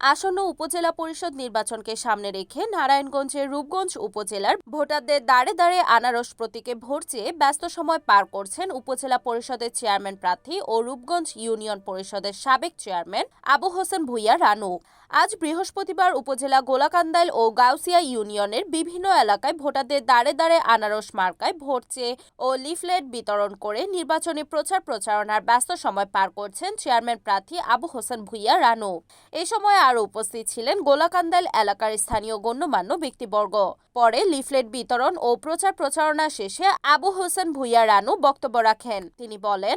আসন্ন উপজেলা পরিষদ নির্বাচনকে সামনে রেখে নারায়ণগঞ্জের রূপগঞ্জ উপজেলার ভোটারদের দাঁড়ে দাঁড়ে আনারস প্রতীকে ভোট চেয়ে ব্যস্ত সময় পার করছেন উপজেলা পরিষদের চেয়ারম্যান প্রার্থী ও রূপগঞ্জ ইউনিয়ন পরিষদের সাবেক চেয়ারম্যান আবু হোসেন ভুইয়া রানু। আজ বৃহস্পতিবার উপজেলা গোলাকান্দাইল ও গাউসিয়া ইউনিয়নের বিভিন্ন এলাকায় ভোটারদের দাঁড়ে দাঁড়ে আনারস মার্কায় ভোট চেয়ে ও লিফলেট বিতরণ করে নির্বাচনী প্রচার প্রচারণার ব্যস্ত সময় পার করছেন চেয়ারম্যান প্রার্থী আবু হোসেন ভুইয়া রানু। এ সময় আরও উপস্থিত ছিলেন গোলাকান্দাইল এলাকার স্থানীয় গণ্যমান্য ব্যক্তিবর্গ। পরে লিফলেট বিতরণ ও প্রচার প্রচারণা শেষে আবু হোসেন ভুইয়া রানু বক্তব্য রাখেন। তিনি বলেন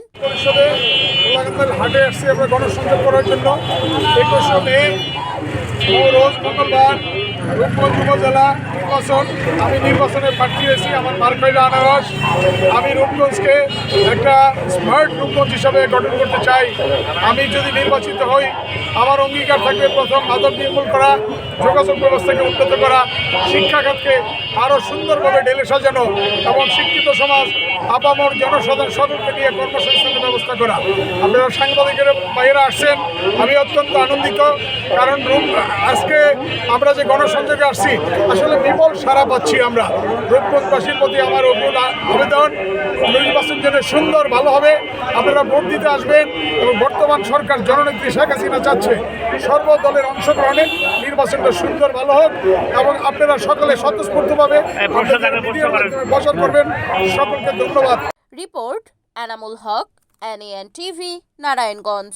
হাটে আসছি আমরা গণসংযোগ করার জন্য। Moros, Mongolbar, রূপগঞ্জ উপজেলা নির্বাচন, আমি নির্বাচনে প্রার্থী হয়েছি, আমার মার্কাইল আনারস। আমি রূপগঞ্জকে একটা স্মার্ট রূপগঞ্জ হিসাবে গঠন করতে চাই। আমি যদি নির্বাচিত হই, আমার অঙ্গীকার থাকবে প্রথম মাদক নির্মূল করা, যোগাযোগ ব্যবস্থাকে উন্নত করা, শিক্ষাখাতকে আরও সুন্দরভাবে ঢেলে সাজানো এবং শিক্ষিত সমাজ, আপামর জনসাধারণ সকলকে নিয়ে কর্মসংস্থানের ব্যবস্থা করা। আপনারা সাংবাদিকের বাইরে আসছেন, আমি অত্যন্ত আনন্দিত, কারণ আজকে আমরা যে গণসংযোগে আসছি। আসলে বিপুল সারা পাচ্ছি আমরা। রূপগঞ্জবাসীর প্রতি আমার অপুল আবেদন। নির্বাচন যেন সুন্দর ভালো হবে। আপনারা ভোট দিতে আসবেন এবং বর্তমান সরকার জননেত্রী শেখ হাসিনা চাচ্ছে সর্বদলের অংশগ্রহণে নির্বাচনটা সুন্দর ভালো হোক এবং আপনারা সকলে স্বতঃস্ফূর্তভাবে মাধ্যমে করবেন। সকলকে ধন্যবাদ। Report Enamul Haque NN TV Narayanganj.